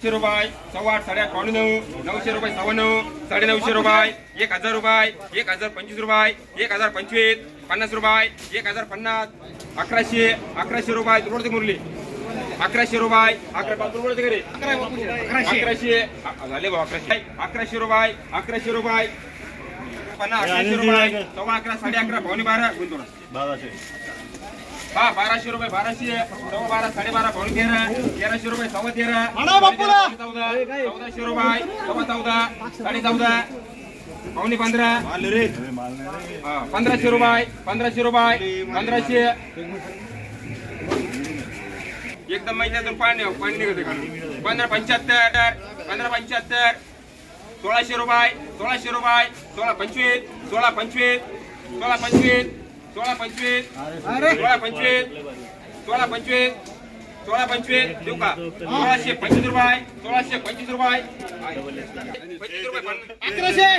नऊशे रुपये सव्वा आठ साडे नऊ नऊशे रुपये सव्वा नऊ साडे नऊशे रुपये एक हजार रुपये एक हजार पंचवीस रुपये एक हजार पंचवीस पन्नास रुपये एक हजार पन्नास अकराशे अकराशे रुपये रोड ते मुरली. अकराशे रुपये अकरा अकराशे. अ- झाले भाऊ अकराशे. अकराशे रुपये अकराशे रुपये. पन्नास अकराशे रुपये सव्वा अकरा साडे अकरा पावणे बारा गुंतवणूक. बाराशे. हा बाराशे रुपये बाराशे. सव्वा बारा साडेबारा पावणे तेरा. तेराशे रुपये सव्वा तेरा. चौदा चौदाशे रुपये. सव्वा चौदा साडे चौदा. पावणे पंधरा. पंधराशे रुपये पंधराशे रुपये पंधराशे. एकदम महिन्यातून पाणी पाणी निघते पंधरा पंच्याहत्तर पंधरा पंच्याहत्तर. सोळाशे रुपये सोळाशे रुपये सोळा पंचवीस सोळा पंचवीस सोळा पंचवीस. सोळा पंचवीस सोळा पंचवीस सोळा पंचवीस सोळा पंचवीस देऊ का सोळाशे पंचवीस रुपये सोळाशे पंचवीस रुपये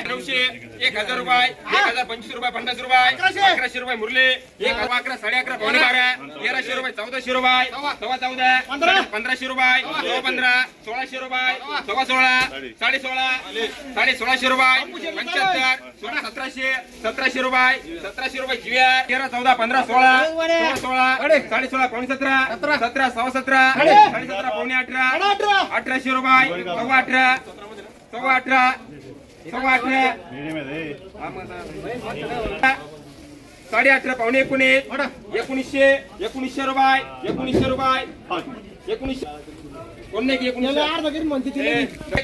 पंचवीस एक हजार रुपये एक हजार पंचवीस रुपये पन्नास रुपये अकराशे. रुपये मुरले एक हजार अकरा साडे अकरा पावणे बारा तेराशे रुपये चौदाशे रुपये सव्वा चौदा पंधरा. पंधराशे रुपये सव्वा पंधरा सोळाशे रुपये सव्वा सोळा साडे सोळा साडे सोळाशे रुपये पंच्याहत्तर सोळा सतराशे सतराशे रुपये सतराशे रुपये जिव्या तेरा चौदा पंधरा सोळा सोळा सोळा साडे सोळा पावणे सतरा सतरा. सव्वा सतरा साडे सतरा पावणे अठरा अठरा अठराशे रुपये सव्वा अठरा सव्वा अठरा साडे अठरा पावणे एकोणीस एकोणीसशे एकोणीसशे रुपये एकोणीसशे रुपये एकोणीसशे कोण नाही. एक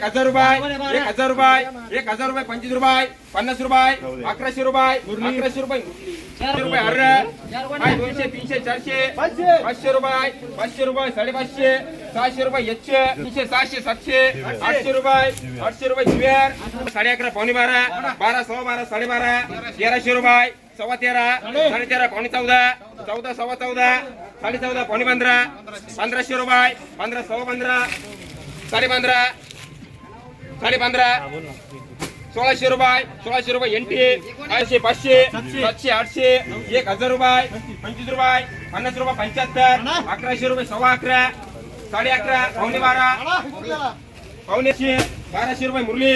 हजार रुपये एक हजार रुपये एक हजार रुपये पंचवीस रुपये पन्नास रुपये अकराशे रुपये अकराशे रुपये रुपये हर्र दोनशे तीनशे चारशे पाचशे. पाचशे रुपये पाचशे रुपये साडेपाचशे सहाशे रुपये एकशे तीनशे सहाशे सातशे आठशे रुपये आठशे रुपये जुवेर साडे अकरा पावणे बारा बारा. सव्वा बारा साडेबारा तेराशे रुपये सव्वा तेरा साडे तेरा पावणे चौदा चौदा सव्वा चौदा साडे चौदा पावणे पंधरा पंधराशे रुपये पंधरा सव्वा पंधरा साडे पंधरा साडे पंधरा सोळाशे रुपये सोळाशे रुपये एनटी आठशे पाचशे सातशे आठशे एक हजार रुपये पंचवीस रुपये पन्नास रुपये पंच्याहत्तर अकराशे रुपये सव्वा अकरा साडे अकरा पावणे बारा पावणेशे बाराशे रुपये मुरली.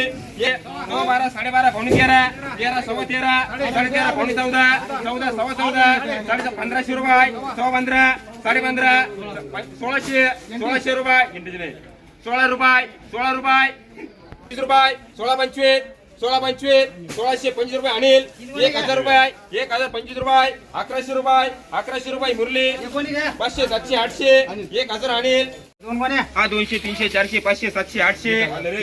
नऊ बारा साडेबारा पावणे तेरा. तेरा सव्वा तेरा साडे तेरा पावणे चौदा. चौदा सव्वा चौदा साडे पंधराशे रुपये. सव्वा पंधरा साडे पंधरा. सोळाशे सोळाशे रुपये. सोळा रुपये सोळा रुपये. पंचवीस रुपये सोळा पंचवीस सोळा पंचवीस सोळाशे पंचवीस रुपये अनिल. एक हजार रुपये एक हजार पंचवीस रुपये. अकराशे रुपये अकराशे रुपये मुरली. पाचशे सातशे आठशे. एक हजार अनिल. हा दोनशे तीनशे चारशे पाचशे सातशे आठशे.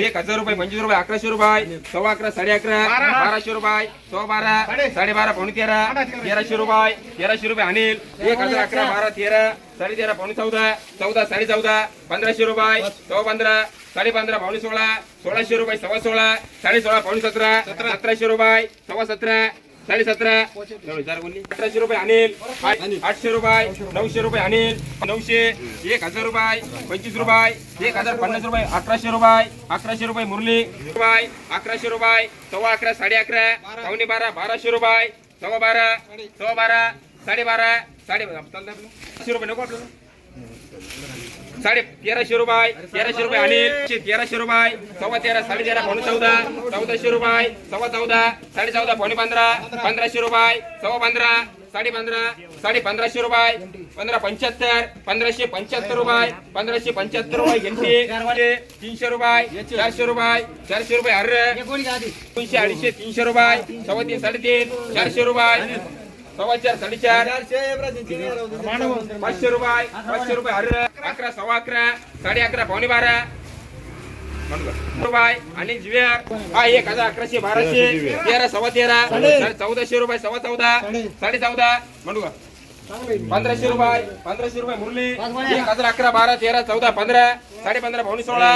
एक हजार रुपये पंचवीस रुपये अकराशे रुपये. सव्वा अकरा साडे अकरा बाराशे रुपये. सव्वा बारा साडेबारा पावणे तेरा तेराशे रुपये तेराशे रुपये अनिल. एक हजार अकरा बारा तेरा साडे तेरा पावणे चौदा चौदा साडे चौदा पंधराशे रुपये. सव्वा पंधरा साडे पंधरा पावणे सोळा सोळाशे रुपये सव्वा सोळा साडे सोळा पावणे सतरा. सतराशे रुपये सव्वा सतरा साडे सतरा अठराशे रुपये अनिल आठशे रुपये नऊशे रुपये अनिल नऊशे एक हजार रुपये पंचवीस रुपये एक हजार पन्नास रुपये अकराशे रुपये अकराशे रुपये मुरली. रुपये अकराशे रुपये सव्वा अकरा साडे अकरा पावणे बारा बाराशे रुपये सव्वा बारा सव्वा बारा साडेबारा साडे पाचशे रुपये नको आपल्याला. साडे तेराशे रुपये तेराशे रुपये अनिल तेराशे रुपये सव्वा तेरा साडे तेरा पावणे चौदा चौदाशे रुपये सव्वा चौदा साडे चौदा पावणे पंधरा पंधराशे रुपये सव्वा पंधरा साडे पंधरा साडे पंधराशे रुपये पंधरा पंच्याहत्तर पंधराशे पंच्याहत्तर रुपये पंधराशे पंच्याहत्तर रुपये घंटे तीनशे रुपये चारशे रुपये चारशे रुपये हर्र दोनशे अडीचशे तीनशे रुपये सव्वा तीन साडेतीन चारशे रुपये सव्वा चार साडेचार पाचशे रुपये पाचशे रुपये हर अकरा सव्वा अकरा साडे अकरा पावणे बारा. रुपये आणि हा एक हजार अकराशे बाराशे. तेरा सव्वा तेरा. साडे. चौदाशे रुपये सव्वा चौदा. साडे. चौदा. म्हणू का पंधराशे रुपये पंधराशे रुपये मुरली. एक हजार अकरा बारा तेरा चौदा पंधरा. साडे पंधरा पावणे सोळा.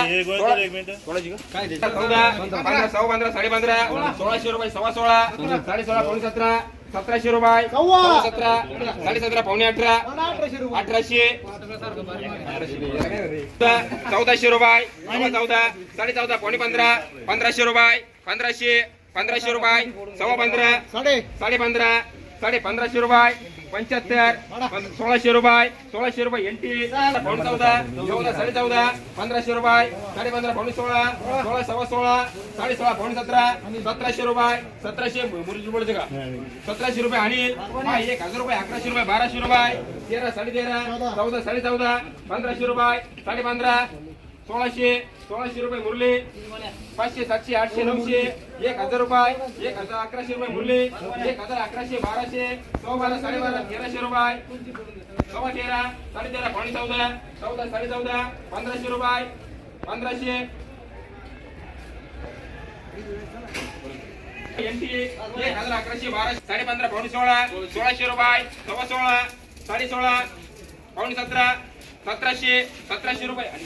चौदा. पंधरा. सव्वा पंधरा साडे पंधरा. सोळाशे रुपये सव्वा सोळा. साडे सोळा पावणे सतरा. सतराशे रुपये. सतरा साडे सतरा पावणे अठरा. अठराशे चौदाशे रुपये. चौदा साडे चौदा पावणे पंधरा पंधराशे रुपये. पंधराशे पंधराशे रुपये. सव्वा पंधरा साडे पंधरा साडे पंधराशे रुपये पंच्याहत्तर सोळाशे रुपये सोळाशे रुपये एनटी पावणे चौदा चौदा साडे चौदा पंधराशे रुपये साडे पंधरा पावणे सोळा सोळा सव्वा सोळा साडे सोळा पावणे सतरा सतराशे रुपये सतराशे बोलायचे का? सतराशे रुपये आणि एक हजार रुपये अकराशे रुपये बाराशे रुपये तेरा साडे तेरा चौदा साडे चौदा पंधराशे रुपये साडे पंधरा सोळाशे सोळाशे रुपये मुरले. पाचशे सातशे आठशे नऊशे एक हजार रुपये एक हजार अकराशे रुपये मुरले. एक हजार अकराशे बाराशे सव्वा बारा साडेबारा तेराशे रुपये. सव्वा तेरा साडे तेरा पाणी चौदा. चौदा साडे चौदा पंधराशे रुपये. पंधराशे. एक हजार अकराशे बाराशे साडे पंधरा पावणे सोळा. सोळाशे रुपये सव्वा सोळा साडे सोळा पावणे सतरा सतराशे सतराशे रुपये. आणि